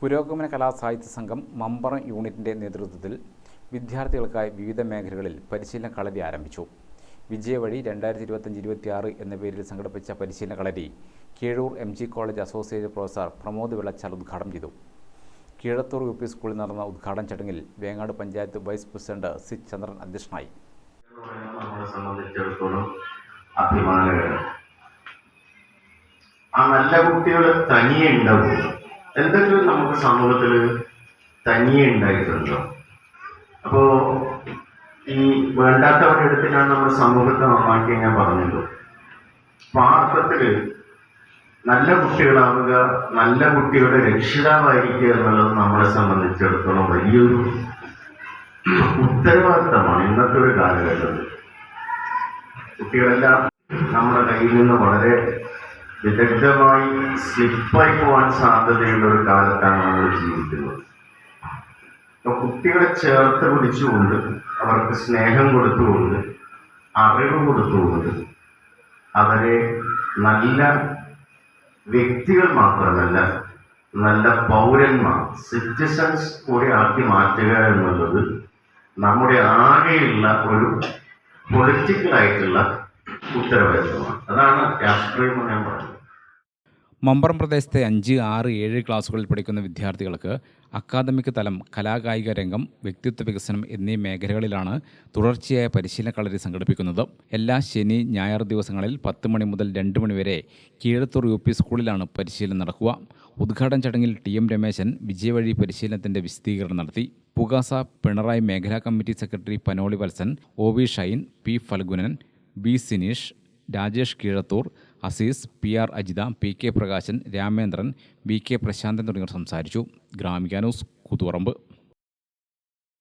പുരോഗമന കലാസാഹിത്യ സംഘം മമ്പറം യൂണിറ്റിന്റെ നേതൃത്വത്തിൽ വിദ്യാർത്ഥികൾക്കായി വിവിധ മേഖലകളിൽ പരിശീലന കളരി ആരംഭിച്ചു. വിജയവഴി രണ്ടായിരത്തി ഇരുപത്തഞ്ച് ഇരുപത്തിയാറ് എന്ന പേരിൽ സംഘടിപ്പിച്ച പരിശീലന കളരി Keezhur M G college associate professor Pramod Vellachal ഉദ്ഘാടനം ചെയ്തു. കീഴത്തൂർ യു പി സ്കൂളിൽ നടന്ന ഉദ്ഘാടന ചടങ്ങിൽ Vengad panchayat vice president C Chandran അധ്യക്ഷനായി. ആ നല്ല കുട്ടികൾ തനിയെ ഉണ്ടാവും എന്തെങ്കിലും നമുക്ക് സമൂഹത്തിൽ തനിയെ ഉണ്ടായിട്ടുണ്ടോ? അപ്പോ ഈ വേണ്ടാത്തവരുടെ അടുത്തിനാണ് നമ്മൾ സമൂഹത്തെ നന്നാക്കി ഞാൻ പറഞ്ഞല്ലോ അർത്ഥത്തിൽ നല്ല കുട്ടികളാവുക നല്ല കുട്ടികളുടെ രക്ഷിതാവായിരിക്കുക എന്നുള്ളത് നമ്മളെ സംബന്ധിച്ചിടത്തോളം വലിയൊരു ഉത്തരവാദിത്തമാണ് ഇന്നത്തെ ഒരു കാലഘട്ടത്തിൽ. കുട്ടികളെല്ലാം നമ്മുടെ കയ്യിൽ നിന്ന് വളരെ വിദഗ്ധമായി സ്ലിപ്പായി പോകാൻ സാധ്യതയുള്ള ഒരു കാലത്താണ് നമ്മൾ ജീവിക്കുന്നത്. അപ്പൊ കുട്ടികളെ ചേർത്ത് പിടിച്ചുകൊണ്ട് അവർക്ക് സ്നേഹം കൊടുത്തുകൊണ്ട് അറിവ് കൊടുത്തുകൊണ്ട് അവരെ നല്ല വ്യക്തികൾ മാത്രമല്ല നല്ല പൗരന്മാർ സിറ്റിസൺസ് കൂടി ആക്കി മാറ്റുക എന്നുള്ളത് നമ്മുടെ ആകെയുള്ള ഒരു പൊളിറ്റിക്കൽ ആയിട്ടുള്ള ഉത്തരവാദിത്വമാണ് അതാണ് മമ്പറം പ്രദേശത്തെ അഞ്ച് ആറ് ഏഴ് ക്ലാസ്സുകളിൽ പഠിക്കുന്ന വിദ്യാർത്ഥികൾക്ക് അക്കാദമിക് തലം കലാകായിക രംഗം വ്യക്തിത്വ വികസനം എന്നീ മേഖലകളിലാണ് തുടർച്ചയായ പരിശീലന കളരി സംഘടിപ്പിക്കുന്നത്. എല്ലാ ശനി ഞായർ ദിവസങ്ങളിൽ പത്ത് മണി മുതൽ രണ്ട് മണി വരെ കീഴത്തൂർ യു പി സ്കൂളിലാണ് പരിശീലനം നടക്കുക. ഉദ്ഘാടന ചടങ്ങിൽ ടി എം രമേശൻ വിജയവഴി പരിശീലനത്തിന്റെ വിശദീകരണം നടത്തി. പുകാസ പിണറായി മേഖലാ committee secretary Panoli Valsan O V Shine P Phalgunan B Sineesh Rajesh Keezhathur Azeez P R Ajitha P K Prakashan Ramendran V K Prashanthan തുടങ്ങിയവർ സംസാരിച്ചു. ഗ്രാമിക ന്യൂസ് കൂത്തുപറമ്പ്.